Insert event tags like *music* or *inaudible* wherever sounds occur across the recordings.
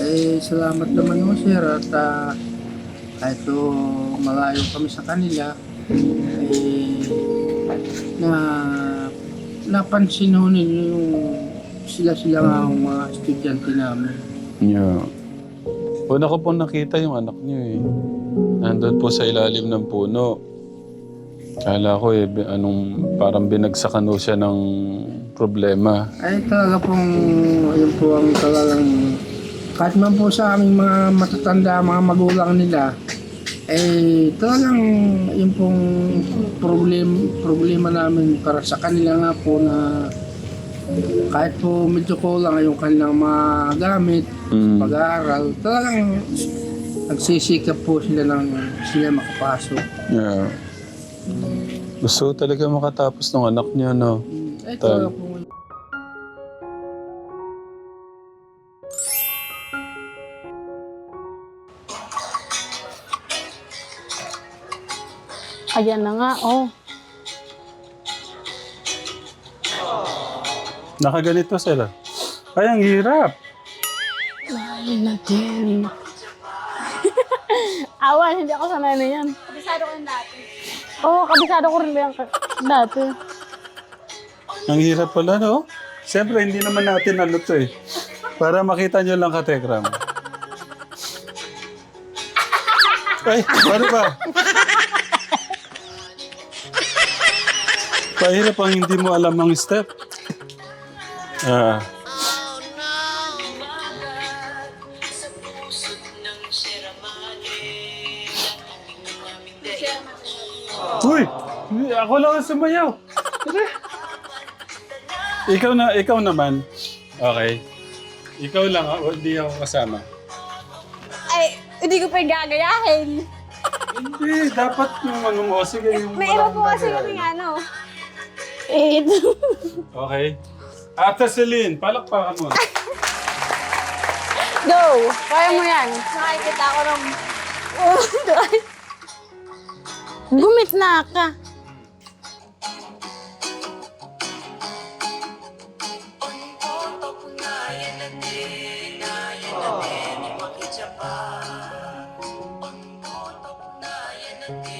Eh, salamat naman mo, sir. At ah, kahit malayo kami sa kanila, eh, na napansin ho ninyo yung sila-sila nga ang mga estudyante namin. Yeah. Una ko po nakita yung anak niyo eh. Nandun po sa ilalim ng puno. Kala ko eh, bi- anong, parang binagsakan ho siya ng problema. Ay talaga pong, yun po ang talagang, kahit man po sa aming mga matatanda, mga magulang nila, eh talagang yun pong problem, problema namin para sa kanila nga po na kahit po medyo kulang yung kanilang mga gamit, Mm. pag-aaral, talagang nagsisikap po sila ng sila makapasok. Yeah. Gusto ko talaga makatapos ng anak niya, no? Talaga po Ayan na nga, oh. Nakaganito sila. Ay, ang hirap. Ay, na din. *laughs* Awan, hindi ako sanay na yan. Kabisado ko yung dati. Oo, oh, kabisado ko rin yan ka- dati. Ang hirap pala, no? Siyempre, hindi naman natin ano to eh. Para makita nyo lang katekram. Ay, paano ba? Pahirap ang hindi mo alam ang step. Ah. Ako lang ang sumayaw. Ikaw na, ikaw naman. Okay. Ikaw lang, ah, hindi ako kasama. Ay, hindi ko pa yung gagayahin. Hindi, dapat yung ano mo, sige yung May iba walang po kasi nangyari. kaming ano. Eight. Okay. Ate Celine, palakpakan mo. Go! Kaya mo yan. Nakikita ko ng... *laughs* Gumit na ka. Yeah.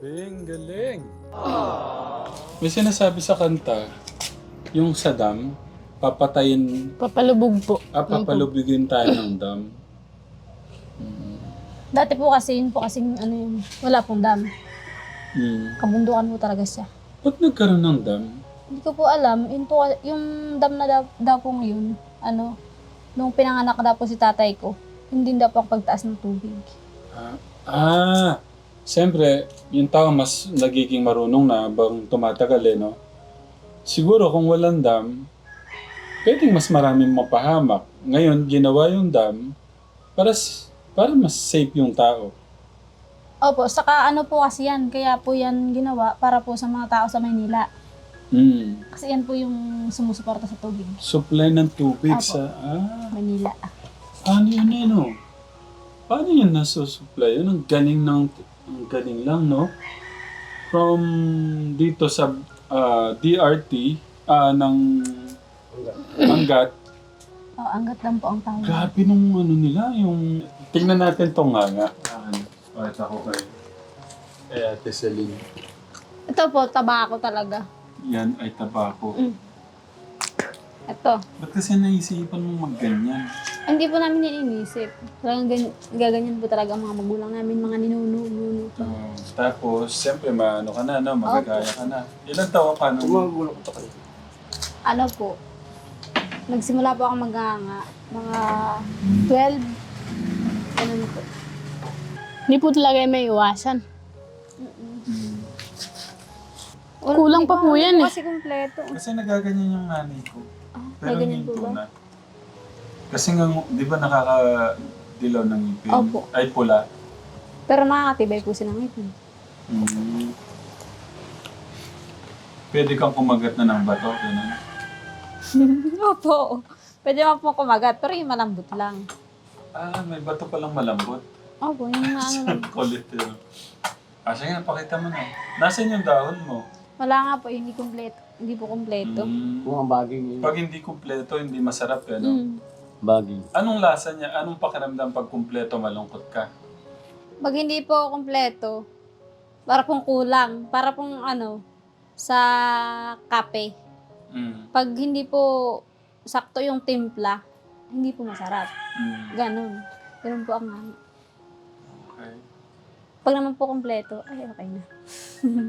galing. May sinasabi sa kanta, yung sa dam, papatayin, Papalubog po. ah, papalubigin tayo ng dam. Dati po kasi yun po kasing ano yun, wala pong dam. Hmm. Kabundukan po talaga siya. Ba't nagkaroon ng dam? Hindi ko po alam, yun po, yung dam na daw, daw pong yun, ano, nung pinanganak daw po si tatay ko, hindi daw po ang pagtaas ng tubig. Ah, ah, siyempre, yung tao mas nagiging marunong na bang tumatagal eh, no? Siguro kung walang dam, pwedeng mas maraming mapahamak. Ngayon, ginawa yung dam para, para mas safe yung tao. Opo, saka ano po kasi yan, kaya po yan ginawa para po sa mga tao sa Maynila. Hmm. Kasi yan po yung sumusuporta sa tubig. Supply ng tubig Apo. sa... Ah, Manila. paano yun eh, no? Paano yun nasusupply? Yun ang galing ng... Ang galing lang, no? From dito sa ah, DRT, ah, ng Angat, Oh, anggat lang po ang tawag. grabe nung ano nila, yung... Tingnan natin tong nga nga. Ah, ano? Pakita ko kayo. Eh, Ate Celine. Ito po, tabako talaga. Yan ay tabako. Mm. Ito. Ba't kasi naisipan mo magganyan? Hindi po namin yan inisip. Talagang gan- gaganyan po talaga ang mga magulang namin, mga ninuno-nuno. Ah, tapos, siyempre, maano ka na, no? Magagaya ka na. Ilan taon ka nung... Ano po, nagsimula po ako maganga, mga 12. Ganun po. Hindi po talaga may iwasan. Hmm. Wala- Kulang pa po yan eh. Kasi kumpleto. Kasi nagaganyan yung nanay ko. Pero nagaganyan hindi po ba? na. Kasi nga, di ba nakakadilaw ng ngipin? Opo. Ay, pula. Pero nakakatibay po siya ng ngipin. Mm. Pwede kang kumagat na ng bato, gano'n. *laughs* Opo. Pwede naman po kumagat, pero yung malambot lang. Ah, may bato palang malambot. Opo, yung *laughs* ano lang. Kulit yun. Ah, sige, pakita mo na. Nasaan yung dahon mo? Wala nga po, hindi kumpleto. Hindi po kumpleto. Mm. Kung ang baging yun. Pag hindi kumpleto, hindi masarap, gano'n. Mm. Baging. Anong lasa niya? Anong pakiramdam pag kumpleto malungkot ka? Pag hindi po kumpleto, para pong kulang. Para pong ano, sa kape. Mm. Pag hindi po sakto yung timpla, hindi po masarap. Mm. Ganon. Ganon po ang ano. Okay. Pag naman po kumpleto, ay okay na. *laughs*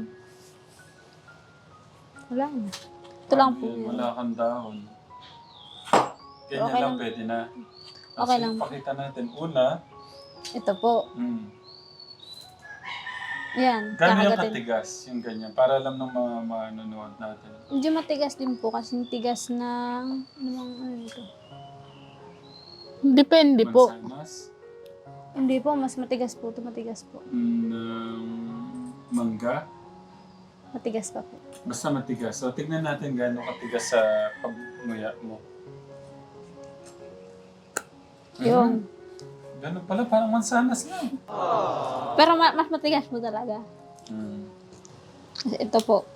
Wala na. Ito lang po. Wala kang dahon. Ganyan Okay lang lang. pwede na. Okay Kasi lang. Pakita natin. Una, Ito po. mm, Yan. gano'n yung kakagatin. katigas, yung ganyan. Para alam ng mga manonood natin. Medyo matigas din po kasi tigas ng... Ano bang ano ito? Depende po. Mansanas, Hindi po, mas matigas po. Ito matigas po. mm, ng mangga, Matigas pa po. basta matigas. So, tignan natin gano'ng katigas sa pagmuya mo. Yun. Ganun pala, parang mansanas lang. Pero ma- mas matigas po talaga. Mm. Kasi Ito po.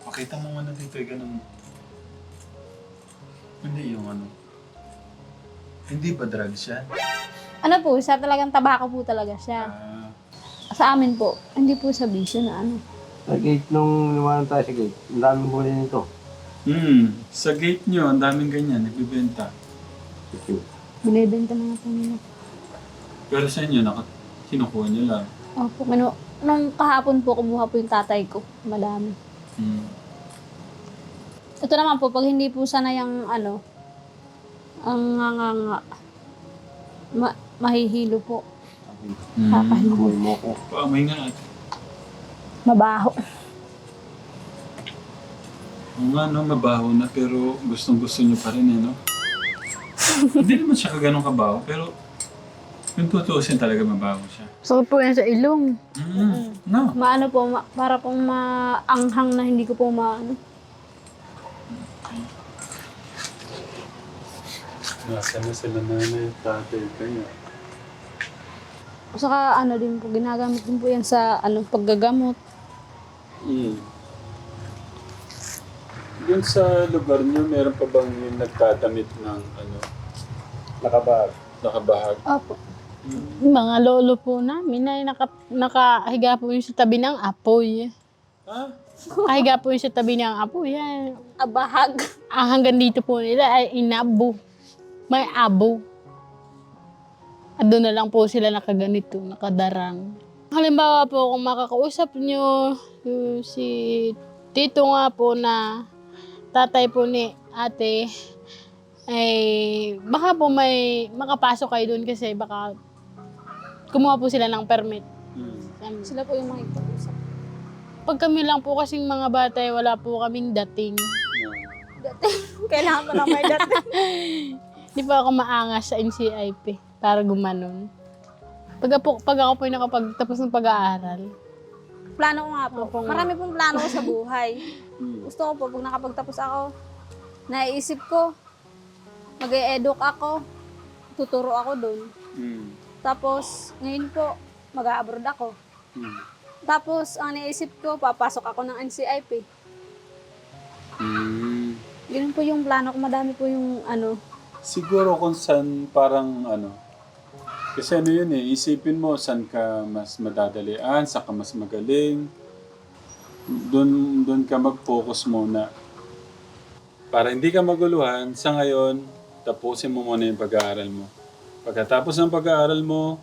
Pakita mo muna dito, eh, ganun. Hindi yung ano. Hindi ba drugs yan? Ano po, siya talagang tabako po talaga siya. Ah, Sa amin po, hindi po sa bisyo na ano. Sa gate nung lumayan tayo sa gate, ang daming huli nito. Hmm, sa gate nyo, ang daming ganyan, nagbibenta. Binibenta na nga po nila. Pero sa inyo, naka, kinukuha nyo lang. Opo, ano, nung kahapon po, kumuha po yung tatay ko. Madami. Hmm. Ito naman po, pag hindi po sana yung ano, ang nga nga nga, ma- mahihilo po. Hmm. Kakahilo. Kumoy mo ko. Pamay nga. Mabaho. Oo nga, no, mabaho na, pero gustong gusto nyo pa rin, eh, no? *laughs* Hindi naman siya kaganong kabaho, pero yung tutuusin talaga mabaho siya. Sakit po yan sa ilong. Hmm. No. Maano po, ma- para pong maanghang na hindi ko po maano. Nasa na sila nanay, tatay, kaya. Saka ano din po, ginagamit din po yan sa ano, paggagamot. Mm. Yun sa lugar niyo, meron pa bang yung nagdadamit ng ano, Nakabag. nakabahag? Opo. Mga lolo po namin ay naka, nakahiga po yung sa tabi ng apoy. Ha? Nakahiga po yung sa tabi ng apoy. Yan. Abahag. Ang hanggang dito po nila ay inabo. May abo. At doon na lang po sila nakaganito, nakadarang. Halimbawa po, kung makakausap nyo yung si Tito nga po na tatay po ni ate, ay baka po may makapasok kayo doon kasi baka kumuha po sila ng permit. Um, Sila po yung mga ipag-usap. Pag kami lang po kasing mga bata, eh, wala po kaming dating. *laughs* Kailangan ko na may dati. *laughs* Di pa ako maangas sa NCIP para gumanon. Pag, po, pag ako po yung nakapagtapos ng pag-aaral, Plano ko nga po. Opo nga. Marami pong plano ko sa buhay. *laughs* Gusto ko po, pag nakapagtapos ako, naiisip ko, mag educ ako, tuturo ako doon. Mm. Tapos, ngayon po, mag-abroad ako. Mm. Tapos, ang naisip ko, papasok ako ng NCIP. Mm. Ganun po yung plano ko. Madami po yung ano. Siguro kung saan parang ano, kasi ano yun eh, isipin mo saan ka mas madadalian, saan ka mas magaling. Doon, doon ka mag-focus muna. Para hindi ka maguluhan, sa ngayon, tapusin mo muna yung pag-aaral mo. Pagkatapos ng pag-aaral mo,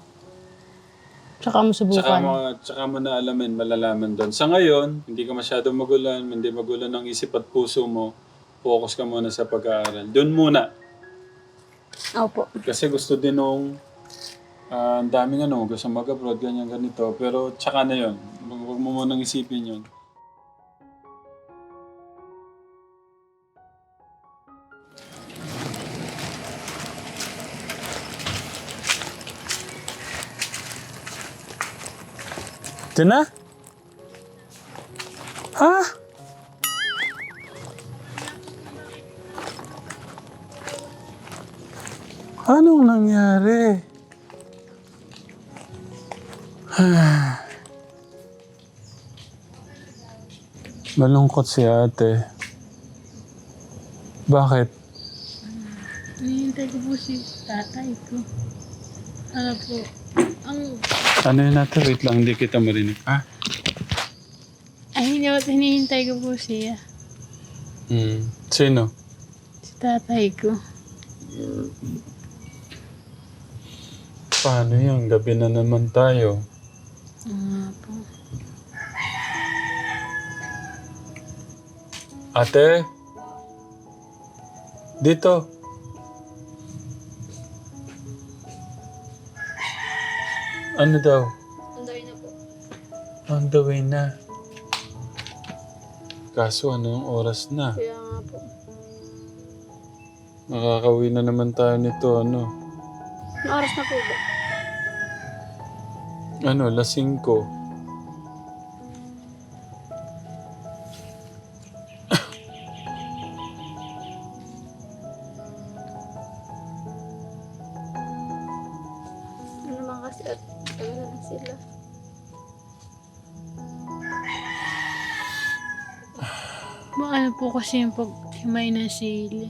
tsaka mo tsaka subukan. mo, tsaka mo na alamin, malalaman doon. Sa ngayon, hindi ka masyadong magulan, hindi magulan ng isip at puso mo, focus ka muna sa pag-aaral. Doon muna. Opo. Kasi gusto din nung ah, ang daming ano, gusto mag-abroad, ganyan, ganito. Pero tsaka na yun. Huwag huwag mo munang isipin yun. Ito na? Ha? Anong nangyari? *sighs* Malungkot si ate. Bakit? Hinihintay ko po si tatay ko. Ano po, ang, Ano yun ate? Wait lang, hindi kita marinig. Ah? ay hinihintay, hinihintay ko po siya. Hmm. Sino? Si tatay ko. Paano yan? Gabi na naman tayo. Nga po. Ate? Dito. Ano daw? On the way na. Kaso anong oras na? Kaya nga po. Nakakawin na naman tayo nito, ano? Ano oras na po ba? Ano, lasing ko. Ano naman kasi at tagal na lang sila. Maano po kasi yung paghimay ng sili.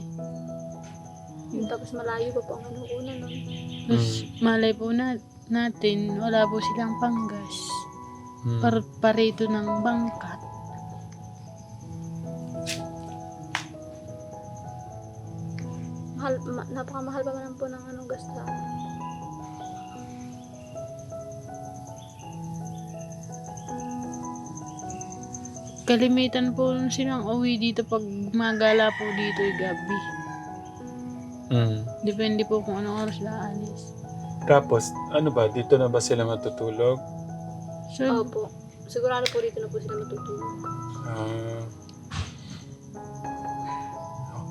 Tapos malayo pa po ang ano una nun. Tapos malay po na, natin, wala po silang panggas. Hmm. Par parito ng bangkat. Mahal, ma, napakamahal pa naman po ng anong gastahan. Kalimitan po silang uwi dito pag magala po dito ay gabi. Hmm. Depende po kung anong oras aalis. Tapos, ano ba? Dito na ba sila matutulog? So, Opo. Sigurado po dito na po sila matutulog. Ah.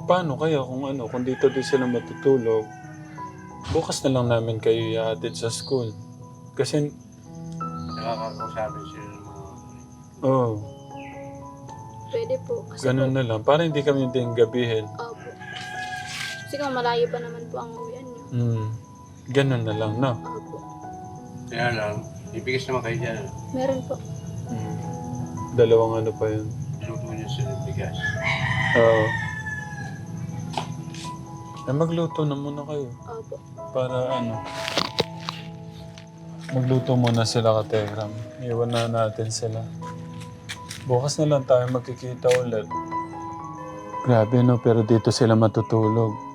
paano kaya kung ano, kung dito din sila matutulog, bukas na lang namin kayo i-attend sa school. Kasi, Nakakausapin sila ng mga... oh, Pwede po. Kasi ganun na lang. Para hindi kami din gabihin. po, opo. Kasi kung malayo pa naman po ang uwian niyo. Hmm. Ganun na lang, no? Opo. Kaya lang, ibigis naman kayo dyan. Meron po. Hmm. Dalawang ano pa yun. Luto niyo ng bigas. Oo. Eh, magluto na muna kayo. Opo. Para ano. Magluto muna sila ka Tegram. Iwan na natin sila. Bukas na lang tayo magkikita ulit. Grabe no, pero dito sila matutulog.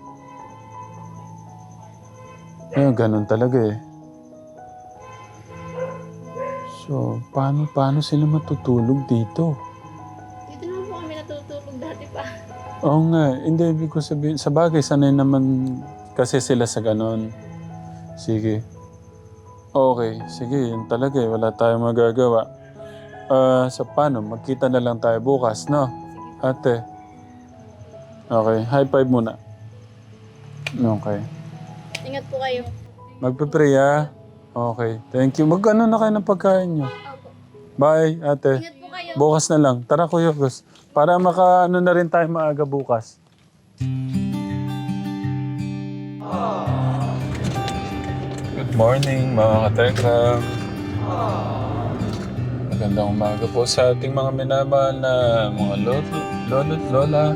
Ayun, ganun talaga eh. So, paano, paano sila matutulog dito? Dito naman po kami natutulog dati pa. Oo nga, hindi ibig ko sabihin. Sa bagay, sanay naman kasi sila sa ganon. Sige. Okay, sige, yun talaga eh. Wala tayong magagawa. Ah, sa paano? Magkita na lang tayo bukas, no? Ate. Okay, high five muna. Okay. Po kayo. Magpe-pray ah. Okay, thank you. Mag-ano na kayo ng pagkain nyo? Bye, ate. Ingat po kayo. Bukas na lang. Tara, Kuya Gus. Para maka ano na rin tayo maaga bukas. Good morning, mga katekram. Magandang umaga po sa ating mga minamahal na mga lolo, lolo at lola.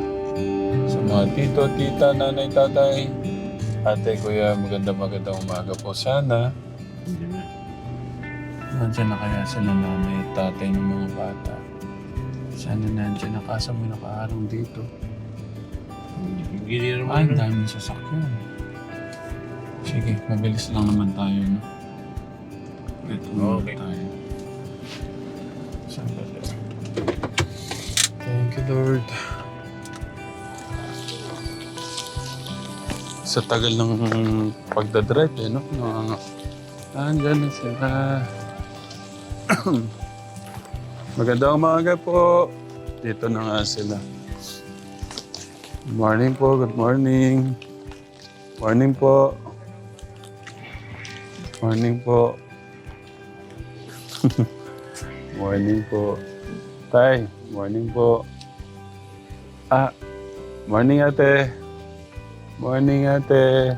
Sa mga tito, tita, nanay, tatay. Ate, kuya, magandang magandang umaga po sana. Nandiyan na kaya sila nanay at tatay ng mga bata. Sana nandiyan na kaso may nakaarong dito. Gili Ay, ang daming sasakyan. Sige, mabilis lang naman tayo, no? Ito Okay. tayo. Sandali. Thank you, Lord. Sa tagal ng pagdadrive, eh, no? no Andyan na sila. *clears throat* Magandang umaga po. Dito na nga sila. Good morning po, good morning. Morning po. Morning po. *laughs* morning po. Tay, morning po. Ah, morning ate. Morning ate.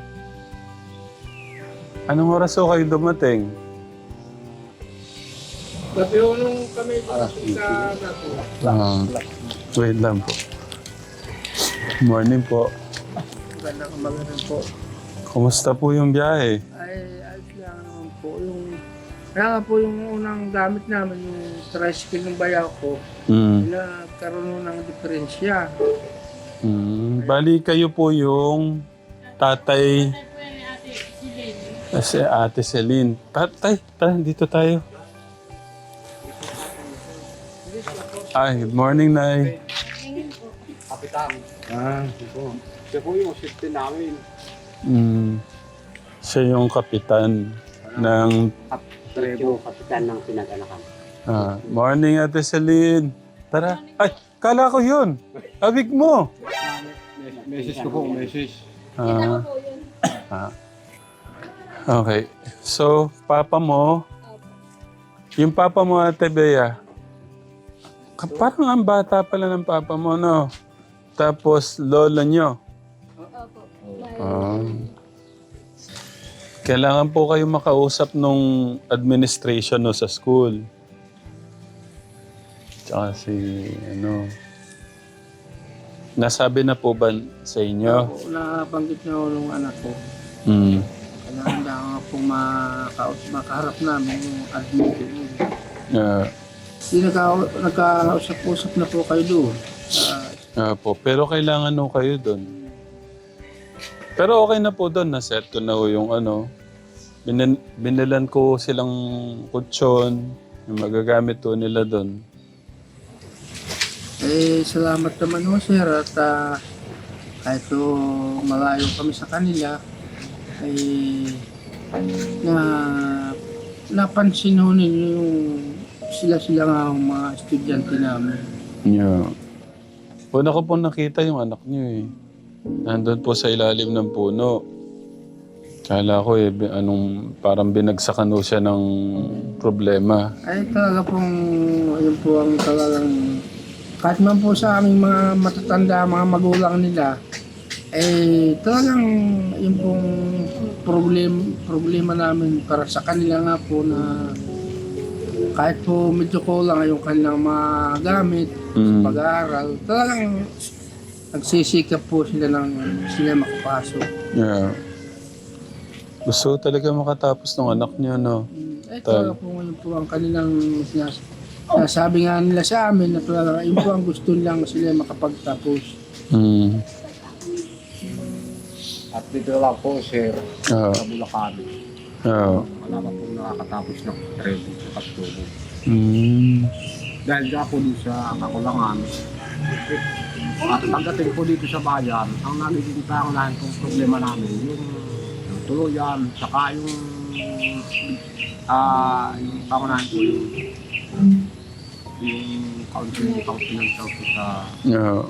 Anong oras ho kayo dumating? Dati ho nung kami pumasok sa nato. Ah, wait lang po. Morning po. Magandang rin po. Kumusta po yung biyahe? Ay, ayos lang naman po. Yung, kaya nga po yung unang gamit namin, yung tricycle ng bayaw ko, Mm. nagkaroon ng diferensya. Mm. Bali kayo po yung tatay kasi ate Celine. Tatay, tara, dito tayo. Ay, good morning, Nay. Kapitan. Ah, ito. Siya po yung safety namin. Mm. Siya yung kapitan ng... Trebo. Kapitan ng pinag-anakan. Ah, morning, ate Celine. Tara. Ay, kala ko yun. Abig mo. Message ko po, message. Ah. ah. Okay. So, papa mo, yung papa mo, Ate Bea, parang ang bata pala ng papa mo, no? Tapos, lola nyo. Ah. Kailangan po kayo makausap nung administration no, sa school. Tsaka si, ano, nasabi na po ba sa inyo? Nabanggit na ho nung anak ko. Mm. Kailangan lang nga po makaus makaharap namin yung admin. Ah, Hindi nagka, nagkausap-usap na po kayo doon. Ah, Ah, po. Pero kailangan no kayo doon. Pero okay na po doon. Na-set ko na ho yung ano. Binan, binilan ko silang kutsyon. Yung magagamit to nila doon. Eh, salamat naman ho sir at ah, kahit po malayo kami sa kanila, ay na napansin ho ninyo yung sila-sila nga ang mga estudyante namin. Yeah. Una ko po nakita yung anak niyo eh. Nandun po sa ilalim ng puno. Kala ko eh, anong, parang binagsakan siya ng problema. Ay talaga pong yun po ang talagang kahit man po sa aming mga matatanda, mga magulang nila, eh talagang yun pong problem, problema namin para sa kanila nga po na kahit po medyo kulang yung kanilang mga gamit, Mm. pag-aaral, talagang nagsisikap po sila ng sila makapasok. Yeah. Gusto talaga makatapos ng anak niya, no? Eh, Tay. talaga po yun po ang kanilang sinas- sinasabi nga nila sa amin na talaga yun po ang gusto lang sila makapagtapos. Mm. At dito lang po, sir, Oo. sa Bulacan. Oo. Wala pa po nakakatapos ng training sa katulog. Mm. Dahil nga po dito sa kakulangan, at pagdating po dito sa bayan, ang nagiging pangunahin pong problema namin, yung, yung tuluyan, saka yung, ah, yung pangunahin po yung, yung counseling, pang financial po sa Oo.